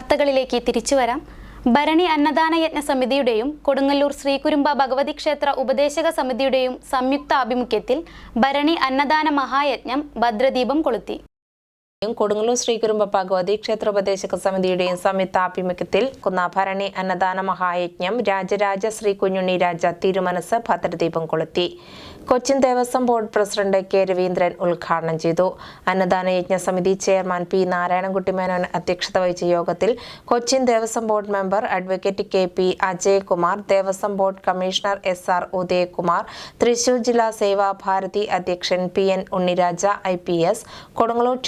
വാർത്തകളിലേക്ക് തിരിച്ചു വരാം. ഭരണി അന്നദാന യജ്ഞ സമിതിയുടെയും കൊടുങ്ങല്ലൂർ ശ്രീകുരുമ്പ ഭഗവതി ക്ഷേത്ര ഉപദേശക സമിതിയുടെയും സംയുക്ത ആഭിമുഖ്യത്തിൽ ഭരണി അന്നദാന മഹായജ്ഞം ഭദ്രദീപം കൊളുത്തി. കൊടുങ്ങല്ലൂർ ശ്രീകുരുമ്പ ഭഗവതി ക്ഷേത്രോപദേശക സമിതിയുടെയും സംയുക്താഭിമുഖ്യത്തിൽ കുന്നാഭരണി അന്നദാന മഹായജ്ഞം രാജരാജ ശ്രീ കുഞ്ഞുണ്ണി രാജ തിരുമനസ് ഭദ്രദീപം കൊളുത്തി. Cochin Devaswom board president K Raveendran ഉദ്ഘാടനം ചെയ്തു. അന്നദാന യജ്ഞ സമിതി ചെയർമാൻ പി നാരായണൻകുട്ടി മേനോൻ അധ്യക്ഷത വഹിച്ച യോഗത്തിൽ Cochin Devaswom board member advocate K P Ajaykumar Devaswom board commissioner S R Udayakumar Thrissur ജില്ലാ സേവാഭാരതി അധ്യക്ഷൻ P N Unniraja I P S Kodungallur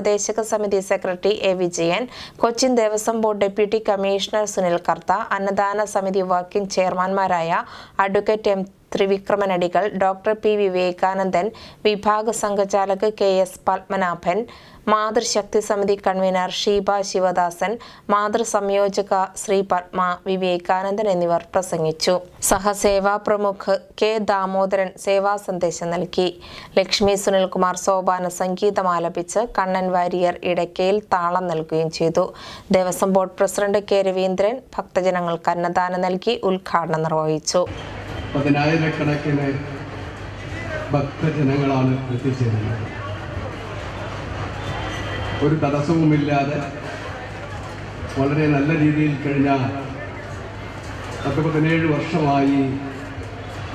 ക്ഷേത്രോപദേശക സമിതി secretary A Vijayan Cochin Devaswom board deputy commissioner Sunil Kartha അന്നദാന സമിതി working ചെയർമാൻമാരായ advocate M Trivikramanadikal doctor P Vivekanandan വിഭാഗ സംഘചാലക് K S Padmanabhan മാതൃശക്തി സമിതി convener Sheeba Sivadasan മാതൃസംയോജക ശ്രീ പത്മ വിവേകാനന്ദൻ എന്നിവർ പ്രസംഗിച്ചു. സഹസേവാ പ്രമുഖ് കെ ദാമോദരൻ സേവാ സന്ദേശം നൽകി. ലക്ഷ്മി സുനിൽകുമാർ സോപാന സംഗീതം ആലപിച്ച് കണ്ണൻ വാരിയർ ഇടയ്ക്കയിൽ താളം നൽകുകയും ചെയ്തു. Devaswom board president K Raveendran ഭക്തജനങ്ങൾക്ക് അന്നദാനം നൽകി ഉദ്ഘാടനം നിർവഹിച്ചു. പതിനായിരക്കണക്കിന് ഭക്തജനങ്ങളാണ് എത്തിച്ചേരുന്നത് ഒരു തടസ്സവുമില്ലാതെ വളരെ നല്ല രീതിയിൽ കഴിഞ്ഞ പത്ത് പതിനേഴ് വർഷമായി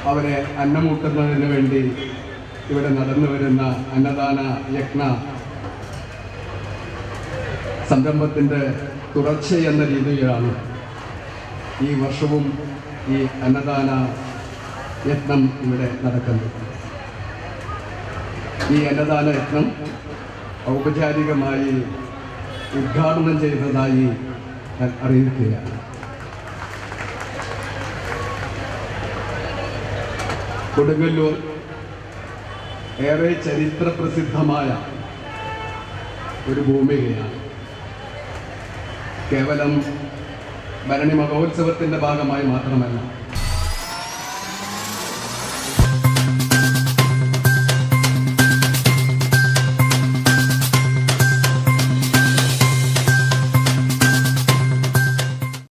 അവരെ അന്നമൂട്ടുന്നതിന് വേണ്ടി ഇവിടെ നടന്നു വരുന്ന അന്നദാന യജ്ഞ സംരംഭത്തിന്റെ തുടർച്ച എന്ന രീതിയിലാണ് ഈ വർഷവും ഈ അന്നദാന യത്നം ഇവിടെ നടക്കുന്നത് ഈ അന്നദാന യത്നം ഔപചാരികമായി ഉദ്ഘാടനം ചെയ്തതായി അറിയിക്കുകയാണ്. കൊടുങ്ങല്ലൂർ ഏറെ ചരിത്ര പ്രസിദ്ധമായ ഒരു ഭൂമികയാണ്. കേവലം ഭരണി മഹോത്സവത്തിന്റെ ഭാഗമായി മാത്രമല്ല